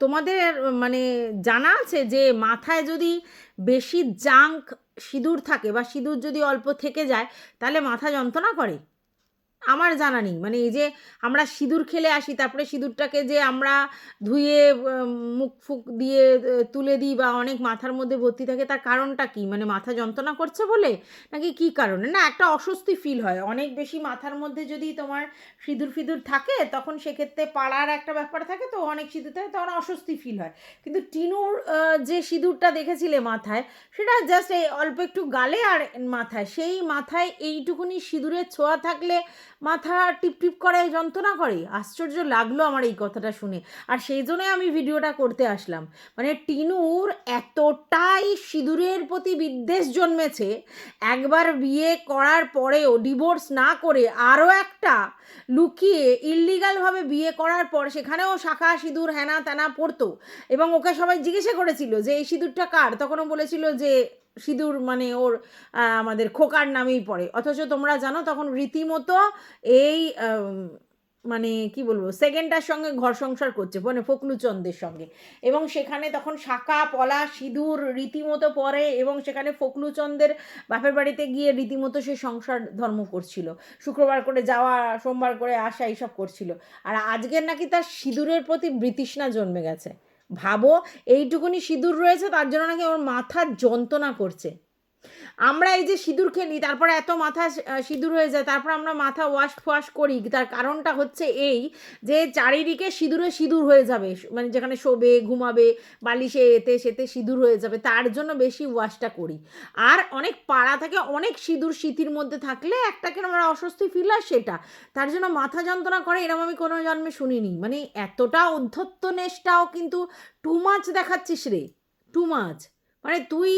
তোমাদের মানে জানা আছে যে মাথায় যদি বেশি জাঙ্ক সিঁদুর থাকে বা সিঁদুর যদি অল্প থেকে যায়, তাহলে মাথা যন্ত্রণা করে? আমার জানা নেই। মানে এই যে আমরা সিঁদুর খেলে আসি, তারপরে সিঁদুরটাকে যে আমরা ধুয়ে মুখ ফুক দিয়ে তুলে দিই বা অনেক মাথার মধ্যে ভর্তি থাকে, তার কারণটা কি? মানে মাথা যন্ত্রণা করছে বলে? নাকি কি কারণে? না, একটা অস্বস্তি ফিল হয়। অনেক বেশি মাথার মধ্যে যদি তোমার সিঁদুর ফিঁদুর থাকে, তখন সেক্ষেত্রে পাড়ার একটা ব্যাপার থাকে তো, অনেক সিঁদুর থাকে, তখন অস্বস্তি ফিল হয়। কিন্তু টিনুর যে সিঁদুরটা দেখেছিলে মাথায়, সেটা জাস্ট এই অল্প একটু গালে আর মাথায়। সেই মাথায় এইটুকুনি সিঁদুরের ছোঁয়া থাকলে মাথা টিপ টিপ করে, যন্ত্রণা করে। আশ্চর্য লাগল আমার এই কথাটা শুনে। আর সেই জন্যই আমি ভিডিওটা করতে আসলাম। মানে টিনুর এতটাই সিঁদুরের প্রতি বিদ্বেষ জন্মেছে, একবার বিয়ে করার পরেও ডিভোর্স না করে আরও একটা লুকিয়ে ইল্লিগালভাবে বিয়ে করার পর সেখানেও শাখা সিঁদুর, হেনা তেনা পড়তো এবং ওকে সবাই জিজ্ঞাসা করেছিল যে, এই সিঁদুরটা কার? তখনও বলেছিল যে, সিঁদুর মানে ওর আমাদের খোকার নামেই পড়ে। অথচ তোমরা জানো, তখন রীতিমতো এই মানে কি বলব সেকেন্ডটার সঙ্গে ঘর সংসার করছে মানে ফকলুচন্দের সঙ্গে। এবং সেখানে তখন শাখা, পলা, সিঁদুর রীতিমতো পরে এবং সেখানে ফকলুচন্দের বাপের বাড়িতে গিয়ে রীতিমতো সে সংসার ধর্ম করছিল। শুক্রবার করে যাওয়া, সোমবার করে আসা এইসব করছিল। আর আজকের নাকি তার সিঁদুরের প্রতি বৃতৃষ্ণা জন্মে গেছে। ভাবো, এইটুকুনি সিঁদুর রয়েছে, তার জন্য নাকি ওর মাথার যন্ত্রণা করছে। আমরা এই যে সিঁদুর খেলি তারপরে এত মাথা সিঁদুর হয়ে যায়, তারপর আমরা মাথা ওয়াশ ফোয়াশ করি। তার কারণটা হচ্ছে এই যে চারিদিকে সিঁদুরে সিঁদুর হয়ে যাবে। মানে যেখানে শোবে, ঘুমাবে, বালিশে এতে সেতে সিঁদুর হয়ে যাবে, তার জন্য বেশি ওয়াশটা করি। আর অনেক পাড়া থাকে, অনেক সিঁদুর স্মৃতির মধ্যে থাকলে একটা কেন আমরা অস্বস্তি ফিল হয় সেটা। তার জন্য মাথা যন্ত্রণা করে এরকম আমি কোনো জন্মে শুনিনি। মানে এতটা অধ্যত্ত নেশটাও কিন্তু টু মাছ দেখাচ্ছিস রে টু মাছ মানে তুই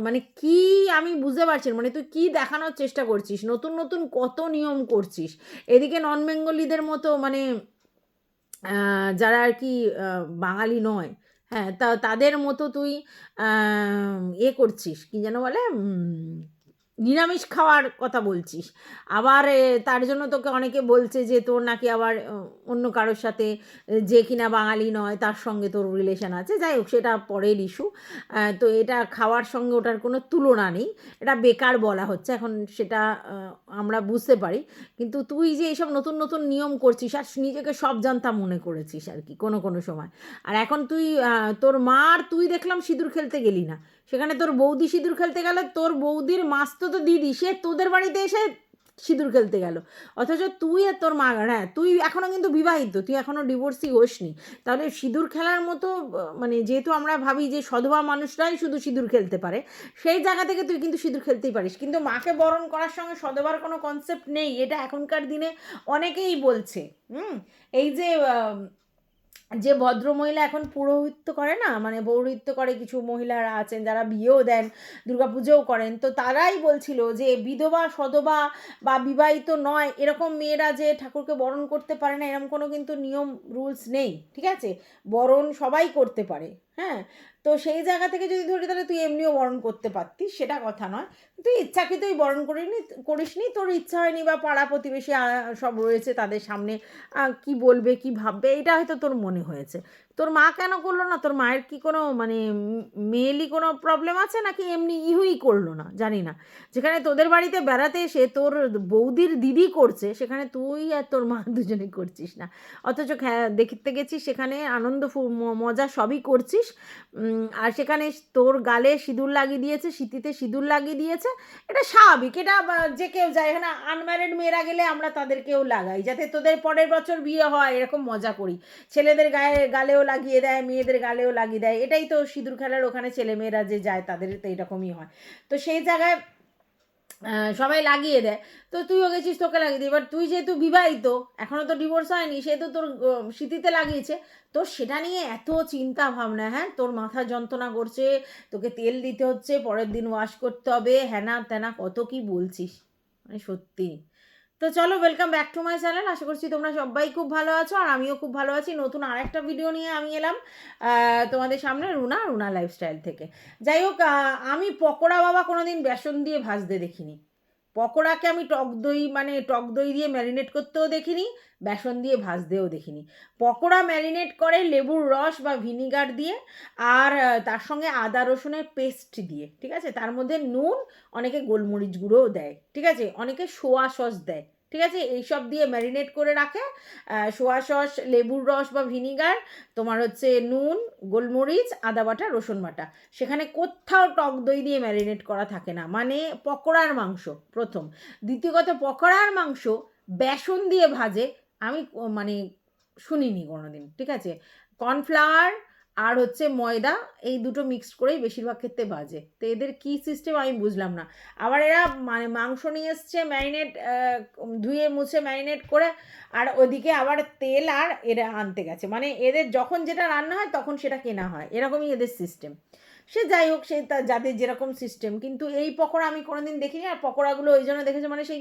মানে কি আমি বুঝতে পারছি মানে তুই কি দেখানোর চেষ্টা করছিস? নতুন নতুন কত নিয়ম করছিস? এদিকে নন বেঙ্গলিদের মতো মানে যারা আর কি বাঙালি নয় হ্যাঁ তা, তাদের মতো তুই এ করছিস। কি যেন বলে? নিরামিষ খাওয়ার কথা বলছিস। আবার তার জন্য তোকে অনেকে বলছে যে, তোর নাকি আবার অন্য কারোর সাথে যে কিনা বাঙালি নয়, তার সঙ্গে তোর রিলেশন আছে। যাই হোক, সেটা পরের ইস্যু তো এটা খাওয়ার সঙ্গে ওটার কোনো তুলনা নেই। এটা বেকার বলা হচ্ছে। এখন সেটা আমরা বুঝতে পারি। কিন্তু তুই যে এইসব নতুন নতুন নিয়ম করছিস, আর নিজেকে সব জানতা মনে করেছিস আর কি, কোনো কোনো সময়। আর এখন তুই তোর মা আর তুই দেখলাম সিঁদুর খেলতে গেলি না। সেখানে তোর বৌদি সিঁদুর খেলতে গেল, তোর বৌদির মাস্তো তো দিদি, সে তোদের বাড়িতে এসে সিঁদুর খেলতে গেল। অথচ তুই আর তোর মা হ্যাঁ তুই এখনও কিন্তু বিবাহিত, তুই এখনও ডিভোর্সই হোসনি। তাহলে সিঁদুর খেলার মতো মানে যেহেতু আমরা ভাবি যে সধবা মানুষরাই শুধু সিঁদুর খেলতে পারে, সেই জায়গা থেকে তুই কিন্তু সিঁদুর খেলতেই পারিস। কিন্তু মাকে বরণ করার সঙ্গে সধবার কোনো কনসেপ্ট নেই, এটা এখনকার দিনে অনেকেই বলছে। হুম? এই যে আহ, ভদ্র মহিলা এখন পুরোহিত্য করে না মানে পৌরহিত্য করে কিছু মহিলারা আছেন যারা বিয়েও দেন দুর্গাপুজোও করেন তো তারাই বলছিল যে বিধবা সধবা বা বিবাহিত নয় এরকম মেয়েরা যে ঠাকুরকে বরণ করতে পারে না এরকম কোনো কিন্তু নিয়ম রুলস নেই ঠিক আছে? বরণ সবাই করতে পারে। হ্যাঁ? তো সেই জায়গা থেকে যদি ধরি, তাহলে তুই এমনিও বরণ করতে পারতিস, সেটা কথা নয়। তুই ইচ্ছাকৃতই বরণ করিনি করিসনি, তোর ইচ্ছা হয়নি বা পাড়া প্রতিবেশী সব রয়েছে তাদের সামনে কি বলবে, কি ভাববে, এটা হয়তো তোর মনে হয়েছে। তোর মা কেন করল না? তোর মায়ের কি কোনো মানে মেয়েলি কোনো প্রবলেম আছে নাকি এমনি ইহুই করল না? জানি না। যেখানে তোদের বাড়িতে বেড়াতে এসে তোর বৌদির দিদি করছে, সেখানে তুই আর তোর মা দুজনেই করছিস না। অথচ দেখতে গেছিস সেখানে আনন্দ মজা সবই করছিস। আর সেখানে তোর গালে সিঁদুর লাগিয়ে দিয়েছে, সিঁথিতে সিঁদুর লাগিয়ে দিয়েছে। এটা স্বাভাবিক, এটা যে কেউ যায়। এখানে আনম্যারিড মেয়েরা গেলে আমরা তাদেরকেও লাগাই, যাতে তোদের পরের বছর বিয়ে হয়, এরকম মজা করি। ছেলেদের গায়ে, গালেও লাগিয়ে দেয়, মেয়েদের গালেও লাগিয়ে দেয়। এটাই তো সিঁদুর খেলার ওখানে ছেলে মেয়েরা যে যায় তাদের তো এরকমই হয়। তো সেই জায়গায় সবাই লাগিয়ে দেয়। তো তুইও গেছিস, তোকে লাগিয়ে দিই এবার তুই যেহেতু বিবাহিত এখনও তো ডিভোর্স হয়নি সেহেতু তোর স্মৃতিতে লাগিয়েছে। তোর সেটা নিয়ে এত চিন্তা ভাবনা হ্যাঁ? তোর মাথা যন্ত্রণা করছে, তোকে তেল দিতে হচ্ছে, পরের দিন ওয়াশ করতে হবে হ্যানা ত্যানা কত কি বলছিস? মানে সত্যি। তো চলো welcome back to my channel আশা করছি তোমরা সবাই খুব ভালো আছো আর আমিও খুব ভালো আছি। নতুন আরেকটা ভিডিও নিয়ে আমি এলাম তোমাদের সামনে রুনা রুনা লাইফস্টাইল থেকে। যাই হোক আমি পকোড়া বাবা কোনোদিন বেসন দিয়ে ভাজতে দেখিনি। পকোড়াকে আমি টক দই মানে টক দই দিয়ে ম্যারিনেট করতেও দেখিনি, বেসন দিয়ে ভাজতেও দেখিনি। পকোড়া ম্যারিনেট করে লেবুর রস বা ভিনিগার দিয়ে আর তার সঙ্গে আদা রসুনের পেস্ট দিয়ে, ঠিক আছে? তার মধ্যে নুন, অনেকে গোলমরিচ গুঁড়োও দেয়, ঠিক আছে? অনেকে সোয়া সস দেয়। ঠিক আছে? এইসব দিয়ে ম্যারিনেট করে রাখে। সোয়া সস, লেবুর রস বা ভিনিগার তোমার হচ্ছে নুন, গোলমরিচ, আদা বাটা, রসুন বাটা। সেখানে কোথাও টক দই দিয়ে ম্যারিনেট করা থাকে না। মানে পকোড়ার মাংস, প্রথম। দ্বিতীয় কথা, পকোড়ার মাংস বেসন দিয়ে ভাজে, আমি মানে শুনিনি কোনোদিন। ঠিক আছে? কর্নফ্লাওয়ার আর হচ্ছে ময়দা, এই দুটো মিক্সড করেই বেশিরভাগ ক্ষেত্রে ভাজে তো এদের কী সিস্টেম আমি বুঝলাম না। আবার এরা মানে মাংস নিয়ে এসছে ম্যারিনেট ধুয়ে মুছে ম্যারিনেট করে, আর ওদিকে আবার তেল আর এরা আনতে গেছে। মানে এদের যখন যেটা রান্না হয় তখন সেটা কেনা হয়। এরকমই এদের সিস্টেম সে যাই হোক, সে যাদের যেরকম সিস্টেম কিন্তু এই পকোড়া আমি কোনোদিন দেখিনি, আর পকোড়াগুলো ওই জন্য দেখেছি মানে সেই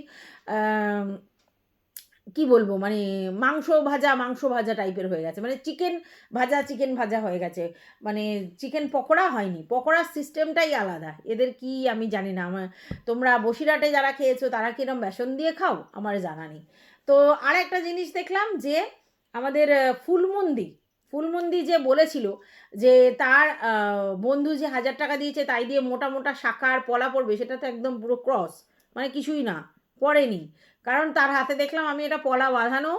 কি বলব? মানে মাংস ভাজা মাংস ভাজা টাইপের হয়ে গেছে। মানে চিকেন ভাজা চিকেন ভাজা হয়ে গেছে। মানে চিকেন পকোড়া হয়নি। পকোড়ার সিস্টেমটাই আলাদা। এদের কি আমি জানি না। আমার তোমরা বসিরহাটে যারা খেয়েছো, তারা কিরম বেসন দিয়ে খাও? আমার জানা নেই। তো আর একটা জিনিস দেখলাম যে, আমাদের ফুলমন্দি ফুলমন্দি যে বলেছিল যে, তার বন্ধু যে হাজার টাকা দিয়েছে, তাই দিয়ে মোটা মোটা শাখার পলা পড়বে, সেটা তো একদম পুরো ক্রস মানে কিছুই না। পড়েনি। কারণ তার হাতে দেখলাম আমি এটা পলা বাঁধানো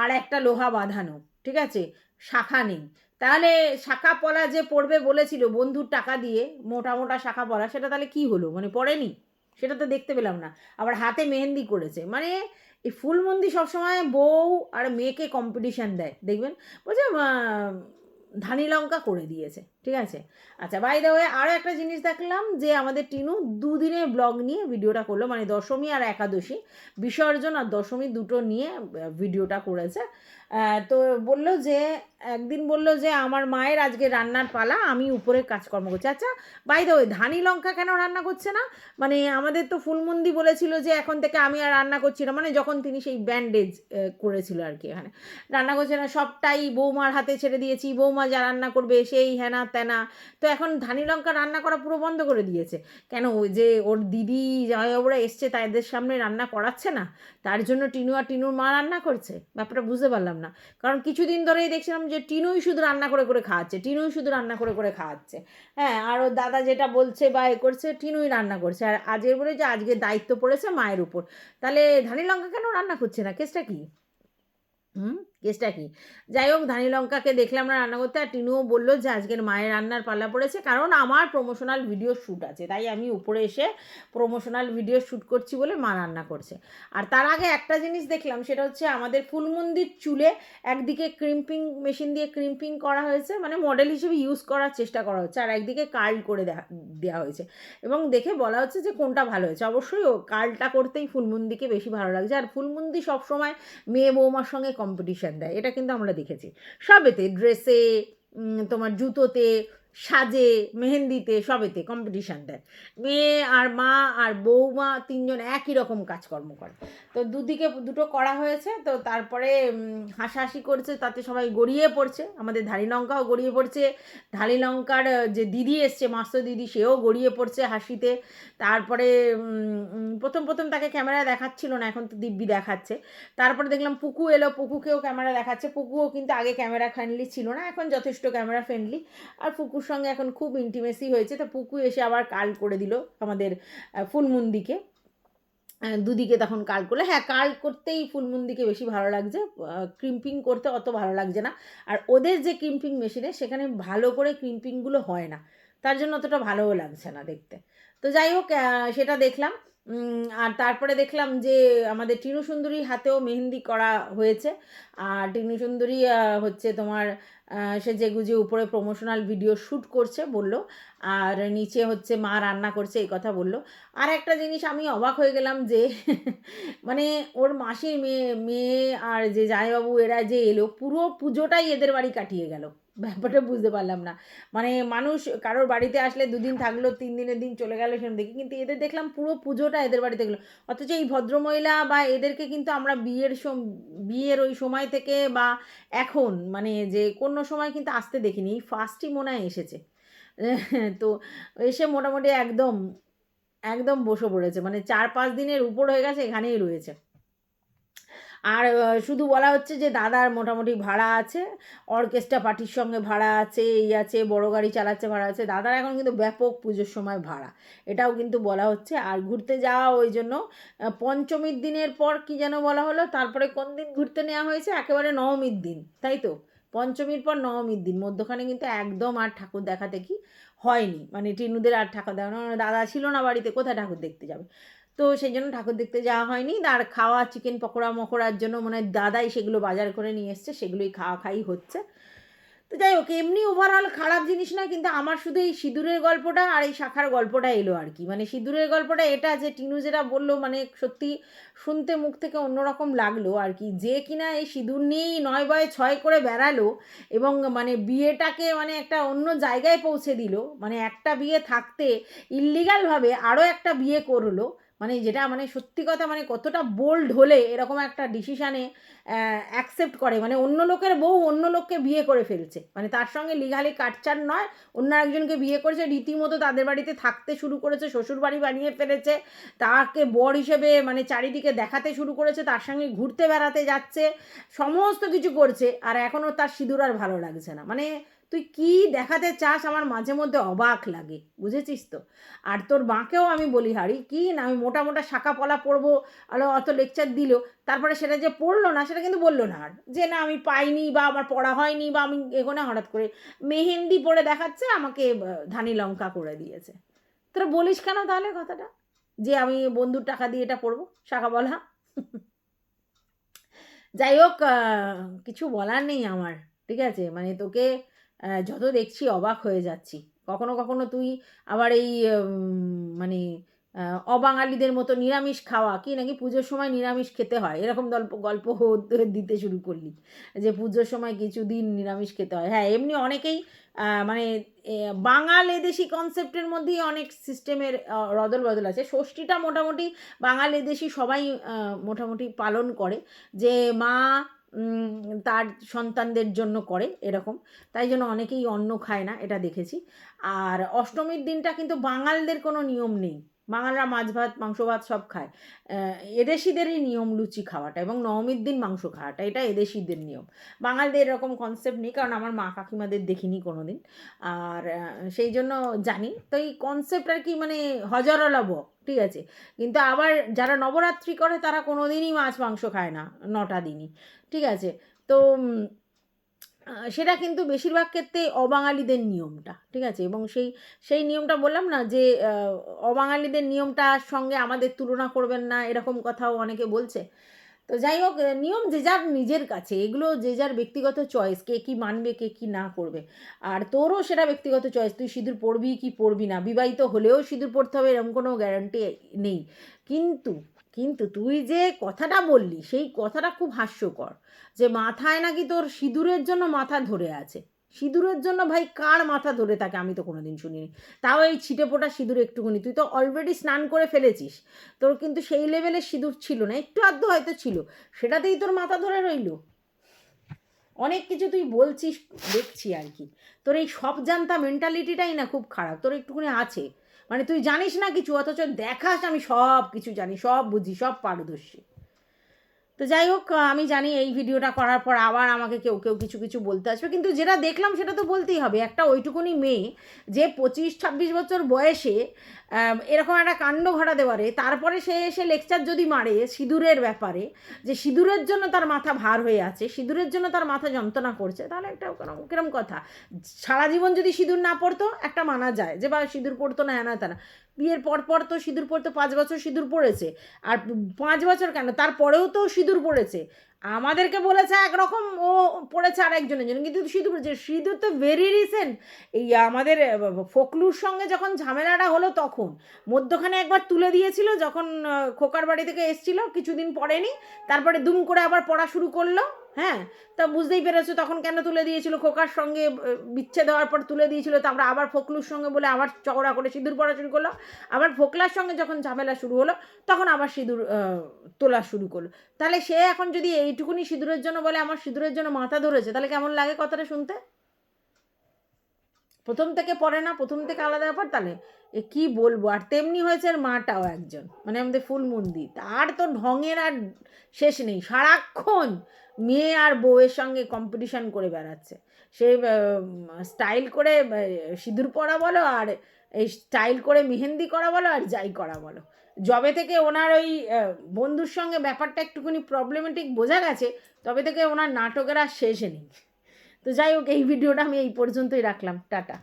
আর একটা লোহা বাঁধানো, ঠিক আছে? শাখা নেই। তাহলে শাখা পলা যে পড়বে বলেছিল বন্ধুর টাকা দিয়ে, মোটা মোটা শাখা পলা, সেটা তাহলে কি হলো? মানে পড়েনি? সেটা তো দেখতে পেলাম না। আবার হাতে মেহেন্দি করেছে। মানে এই ফুলমন্দি সবসময় বউ আর মেয়েকে কম্পিটিশান দেয়, দেখবেন? বলছে ধানি লঙ্কা করে দিয়েছে। ঠিক আছে? আচ্ছা বাই দ্য আরও একটা জিনিস দেখলাম যে আমাদের টিনু দুদিনের ব্লগ নিয়ে ভিডিওটা করল মানে দশমী আর একাদশী। বিসর্জন আর দশমী দুটো নিয়ে ভিডিওটা করেছে। তো বলল যে, একদিন বলল যে, আমার মায়ের আজকে রান্নার পালা, আমি উপরে কাজকর্ম করছি। আচ্ছা বাই দ্য ধানি লঙ্কা কেন রান্না করছে না? মানে আমাদের তো ফুলমন্দি বলেছিল যে, এখন থেকে আমি আর রান্না করছি না। মানে যখন তিনি সেই ব্যান্ডেজ করেছিল আর কি এখানে। রান্না করছে না, সবটাই বৌমার হাতে ছেড়ে দিয়েছি, বৌমা যা রান্না করবে সেই হ্যানা ত্যানা তো এখন ধানি লঙ্কা রান্না করা পুরো বন্ধ করে দিয়েছে। কেন ওই যে ওর দিদি জামাইবাবুরা এসছে তাদের সামনে রান্না করাচ্ছে না? তার জন্য টিনু আর টিনুর মা রান্না করছে? ব্যাপারটা বুঝতে পারলাম না। কারণ কিছুদিন ধরেই দেখছিলাম যে টিনুই শুধু রান্না করে করে খাওয়াচ্ছে, টিনুই শুধু রান্না করে করে খাওয়াচ্ছে। হ্যাঁ আর ওর দাদা যেটা বলছে বা এ করছে, টিনুই রান্না করছে। আর আজকের বলে যে আজকে দায়িত্ব পড়েছে মায়ের উপর। তাহলে ধানি লঙ্কা কেন রান্না করছে না? কেসটা কি? হুম? কেসটা কি? যাই হোক, ধানি লঙ্কাকে দেখলাম না রান্না করতে, আর টিনুও বলল যে আজকের মায়ের রান্নার পাল্লা পড়েছে, কারণ আমার প্রমোশনাল ভিডিও শ্যুট আছে, তাই আমি উপরে এসে প্রমোশনাল ভিডিও শ্যুট করছি বলে মা রান্না করছে। আর তার আগে একটা জিনিস দেখলাম, সেটা হচ্ছে আমাদের ফুলমন্দির চুলে একদিকে ক্রিম্পিং মেশিন দিয়ে ক্রিম্পিং করা হয়েছে মানে মডেল হিসেবে ইউজ করার চেষ্টা করা হচ্ছে, আর একদিকে কার্ল করে দেওয়া দেওয়া হয়েছে। এবং দেখে বলা হচ্ছে যে কোনটা ভালো হয়েছে, অবশ্যই কার্লটা করতেই ফুলমন্দিকে বেশি ভালো লাগছে, আর ফুলমন্দি সবসময় মেয়ে বৌমার সঙ্গে কম্পিটিশান দেয় এটা কিন্তু আমরা দেখেছি। সবেতে ড্রেসে তোমার জুতোতে সাজে, মেহেন্দিতে, সবেতে কম্পিটিশান দেয় মেয়ে আর মা আর বৌমা তিনজন একই রকম কাজকর্ম করে। তো দুদিকে দুটো করা হয়েছে, তো তারপরে হাসাহাসি করছে, তাতে সবাই গড়িয়ে পড়ছে। আমাদের ধানি লঙ্কাও গড়িয়ে পড়ছে। ধানি লঙ্কার যে দিদি এসছে, মাস্টার দিদি, সেও গড়িয়ে পড়ছে হাসিতে। তারপরে প্রথম প্রথম তাকে ক্যামেরায় দেখাচ্ছিল না, এখন তো দিব্যি দেখাচ্ছে। তারপরে দেখলাম পুকু এলো, পুকুকেও ক্যামেরা দেখাচ্ছে। পুকুও কিন্তু আগে ক্যামেরা ফ্রেন্ডলি ছিল না, এখন যথেষ্ট ক্যামেরা ফ্রেন্ডলি আর পুকুর সঙ্গে এখন খুব ইন্টিমেসি হয়েছে। তো পুকু এসে আবার কাল করে দিল আমাদের ফুলমুন্দিকে। দুদিকে তখন কাল করলে। হ্যাঁ কাল করতেই ফুলমন্দিকে বেশি ভালো লাগছে। ক্রিম্পিং করতে অত ভালো লাগছে না। আর ওদের যে ক্রিম্পিং মেশিনে সেখানে ভালো করে ক্রিম্পিংগুলো হয় না। তার জন্য অতটা ভালোও লাগছে না দেখতে। তো যাই হোক সেটা দেখলাম। আর তারপরে দেখলাম যে আমাদের টিনু সুন্দরীর হাতেও মেহেন্দি করা হয়েছে। আর টিনু সুন্দরী হচ্ছে তোমার সে যে গুজে উপরে প্রমোশনাল ভিডিও শ্যুট করছে বলল, আর নিচে হচ্ছে মা রান্না করছে, এই কথা বলল। আর একটা জিনিস আমি অবাক হয়ে গেলাম যে মানে ওর মাসির মেয়ে মেয়ে আর যে জায়বাবু এরা যে এলো, পুরো পুজোটাই এদের বাড়ি কাটিয়ে গেল। ব্যাপারটা বুঝতে পারলাম না। মানে মানুষ কারোর বাড়িতে আসলে দুদিন থাকল, তিন দিনের দিন চলে গেলো সেরকম দেখি। কিন্তু এদের দেখলাম পুরো পুজোটা এদের বাড়িতে গেলো অথচ এই ভদ্রমহিলা বা এদেরকে কিন্তু আমরা বিয়ের বিয়ের ওই সময় থেকে বা এখন মানে যে কোনো সময় কিন্তু আসতে দেখিনি। এই ফার্স্টই মনে হয় এসেছে। তো এসে মোটামুটি একদম একদম বসে পড়েছে। মানে চার পাঁচ দিনের উপর হয়ে গেছে, এখানেই রয়েছে। আর শুধু বলা হচ্ছে যে দাদার মোটামুটি ভাড়া আছে, অর্কেস্ট্রা পার্টির সঙ্গে ভাড়া আছে, এই আছে, বড় গাড়ি চালাচ্ছে, ভাড়া আছে, দাদার এখন কিন্তু ব্যাপক পুজোর সময় ভাড়া। এটাও কিন্তু বলা হচ্ছে। আর ঘুরতে যাওয়া ওই জন্য পঞ্চমীর দিনের পর কি যেন বলা হলো, তারপরে কোন দিন ঘুরতে নেওয়া হয়েছে? একেবারে নবমীর দিন, তাই তো? পঞ্চমীর পর নবমীর দিন, মধ্যখানে কিন্তু একদম আর ঠাকুর দেখাতে কি হয়নি। মানে টিনুদের আর ঠাকুর দেখানো দাদা ছিল না বাড়িতে, কোথায় ঠাকুর দেখতে যাবে? তো সেই জন্য ঠাকুর দেখতে যাওয়া হয়নি। আর খাওয়া চিকেন পকোড়া মকোড়ার জন্য মনে হয় দাদাই সেগুলো বাজার করে নিয়ে এসছে, সেগুলোই খাওয়া খাই হচ্ছে। তো যাই হোক, এমনি ওভারঅল খারাপ জিনিস না কিন্তু আমার শুধু এই সিঁদুরের গল্পটা আর এই শাখার গল্পটা এলো আর কি। মানে সিঁদুরের গল্পটা এটা যে টিনু যেটা বলল মানে সত্যি শুনতে মুখ থেকে অন্যরকম লাগল আর কি। যে কিনা এই সিঁদুর নিয়েই নয় বয় ছয় করে বেড়ালো এবং মানে বিয়েটাকে মানে একটা অন্য জায়গায় পৌঁছে দিল মানে একটা বিয়ে থাকতে ইল্লিগালভাবে আরও একটা বিয়ে করল মানে যেটা মানে সত্যি কথা মানে কতটা বোল্ড হলে এরকম একটা ডিসিশানে অ্যাকসেপ্ট করে। মানে অন্য লোকের বউ অন্য লোককে বিয়ে করে ফেলছে। মানে তার সঙ্গে লিগালি কাটচার নয়, অন্য একজনকে বিয়ে করেছে, রীতিমতো তাদের বাড়িতে থাকতে শুরু করেছে শ্বশুর বাড়ি বানিয়ে ফেলেছে, তাকে বর হিসেবে মানে চারিদিকে দেখাতে শুরু করেছে, তার সঙ্গে ঘুরতে বেড়াতে যাচ্ছে, সমস্ত কিছু করছে, আর এখনও তার সিঁদুর আর ভালো লাগছে না। মানে তুই কি দেখাতে চাস আমার মাঝে মধ্যে অবাক লাগে, বুঝেছিস তো? আর তোর মাকেও আমি বলি, হারি, কি না আমি মোটা মোটা শাখা পলা পড়ব, আলো অত লেকচার দিল, তারপরে সেটা যে পড়ল না, সেটা কিন্তু বলল না আর। যে না, আমি পাইনি বা আমার পড়া হয়নি বা আমি এগোনে হঠাৎ করে। মেহেন্দি পড়ে দেখাচ্ছে, আমাকে ধানি লঙ্কা করে দিয়েছে। তোরা বলিস কেন তাহলে কথাটা? যে আমি বন্ধুর টাকা দিয়ে এটা পড়ব, শাখা বলা যাই হোক কিছু বলার নেই আমার, ঠিক আছে? মানে তোকে যত দেখছি অবাক হয়ে যাচ্ছি। কখনো কখনো তুই আবার এই মানে অবাঙালিদের মতো নিরামিষ খাওয়া কি নাকি পুজোর সময় নিরামিষ খেতে হয়? এরকম গল্প গল্প দিতে শুরু করলি যে পুজোর সময় কিছুদিন নিরামিষ খেতে হয়। হ্যাঁ এমনি অনেকেই মানে বাঙাল এদেশি কনসেপ্টের মধ্যেই অনেক সিস্টেমের রদল বদল আছে। ষষ্ঠীটা মোটামুটি বাঙাল এদেশি সবাই মোটামুটি পালন করে যে মা তার সন্তানদের জন্য করে এরকম। তাই জন্য অনেকেই অন্ন খায় না, এটা দেখেছি। আর অষ্টমীর দিনটা কিন্তু বাঙালদের কোনো নিয়ম নেই। বাঙালরা মাছ ভাত, মাংস ভাত সব খায়। এদেশিদেরই নিয়ম লুচি খাওয়াটা এবং নবমীর দিন মাংস খাওয়াটা, এটা এদেশিদের নিয়ম। বাঙালদের এরকম কনসেপ্ট নেই, কারণ আমার মা কাকিমাদের দেখিনি কোনো দিন আর সেই জন্য জানি। তো এই কনসেপ্ট আর কি মানে হজরলব ঠিক আছে। কিন্তু আবার যারা নবরাত্রি করে তারা কোনো দিনই মাছ, মাংস খায় না, নটা দিনই। ঠিক আছে? তো সেটা কিন্তু বেশিরভাগ ক্ষেত্রে অবাঙালিদের নিয়মটা। ঠিক আছে? এবং সেই সেই নিয়মটা বললাম না যে অবাঙালিদের নিয়মটার সঙ্গে আমাদের তুলনা করবেন না, এরকম কথাও অনেকে বলছে। তো যাই হোক নিয়ম যে যার নিজের কাছে, এগুলো যে যার ব্যক্তিগত চয়েস কে কী মানবে, কে কী না করবে। আর তোরও সেটা ব্যক্তিগত চয়েস তুই সিঁদুর পরবি কি পরবি না, বিবাহিত হলেও সিঁদুর পড়তে হবে এরকম কোনো গ্যারান্টি নেই। কিন্তু কিন্তু তুই যে কথাটা বললি, সেই কথাটা খুব হাস্যকর, যে মাথায় নাকি তোর সিঁদুরের জন্য মাথা ধরে আছে। সিঁদুরের জন্য ভাই কার মাথা ধরে থাকে আমি তো কোনোদিন শুনিনি। তাও এই ছিটে ফোটা সিঁদুর একটুখানি। তুই তো অলরেডি স্নান করে ফেলেছিস। তোর কিন্তু সেই লেভেলের সিঁদুর ছিল না, একটু আধটু হয়তো ছিল। সেটাতেই তোর মাথা ধরে রইল। অনেক কিছু তুই বলছিস, দেখছি আর কি। তোর এই সব জানতা মেন্টালিটিটাই না খুব খারাপ, তোর একটুখানি আছে। মানে তুই জানিস না কিছু, অথচ দেখাস আমি সব কিছু জানি, সব বুঝি, সব পারদর্শী। তো যাই হোক আমি জানি এই ভিডিওটা করার পর আবার আমাকে কেউ কেউ কিছু কিছু বলতে আসবে। কিন্তু যেটা দেখলাম সেটা তো বলতেই হবে, একটা ওইটুকুনি মেয়ে যে পঁচিশ, ছাব্বিশ বছর বয়সে এরকম একটা কাণ্ড ঘটাতে পারে, তারপরে সে এসে লেকচার যদি মারে সিঁদুরের ব্যাপারে, যে সিঁদুরের জন্য তার মাথা ভার হয়ে আছে, সিঁদুরের জন্য তার মাথা যন্ত্রণা করছে, তাহলে একটা কিরম- কথা? সারা জীবন যদি সিঁদুর না পড়তো, একটা মানা যায়, যে বা সিঁদুর পড়তো না হ্যাঁ তা না। বিয়ের পর পর তো সিঁদুর পড়তো পাঁচ বছর সিঁদুর পড়েছে। আর পাঁচ বছর কেন? তারপরেও তো সিঁদুর পড়েছে। আমাদেরকে বলেছে একরকম ও পড়েছে আর একজনের জন্য। কিন্তু সিঁদুর পড়েছে। সিঁদুর তো ভেরি রিসেন্ট এই আমাদের ফকলুর সঙ্গে যখন ঝামেলাটা হলো তখন, মধ্যখানে একবার তুলে দিয়েছিল যখন খোকার বাড়ি থেকে এসছিল, কিছুদিন পরেনি। তারপরে দুম করে আবার পড়া শুরু করল। হ্যাঁ তা বুঝতেই পেরেছ তখন কেন তুলে দিয়েছিল? খোকার সঙ্গে বিচ্ছে দেওয়ার পর তুলে দিয়েছিল, তারপর আবার ফকলুর সঙ্গে বলে আবার চকড়া করে সিঁদুর পড়া শুরু করল। আবার ফোকলার সঙ্গে যখন ঝামেলা শুরু হলো, তখন আবার সিঁদুর তোলা শুরু করল। তাহলে সে এখন যদি এইটুকুনি সিঁদুরের জন্য বলে, আমার সিঁদুরের জন্য মাথা ধরেছে, তাহলে কেমন লাগে কথাটা শুনতে? প্রথম থেকে পড়ে না, প্রথম থেকে আলাদা ব্যাপার, তাহলে এ কি বলব? আর তেমনি হয়েছে আর মাটাও একজন মানে আমাদের ফুলমন্দি তার তো ঢঙের আর শেষ নেই, সারাক্ষণ মেয়ে আর বউয়ের সঙ্গে কম্পিটিশন করে বেড়াচ্ছে। সে স্টাইল করে সিঁদুর পরা বলো, আর এই স্টাইল করে মেহেন্দি করা বলো, আর যাই করা বলো। যবে থেকে ওনার ওই বন্ধুর সঙ্গে ব্যাপারটা একটুখানি প্রবলেমেটিক বোঝা গেছে, তবে থেকে ওনার নাটকের আর শেষে নেই। তো যাই হোক এই ভিডিওটা আমি এই পর্যন্তই রাখলাম টাটা।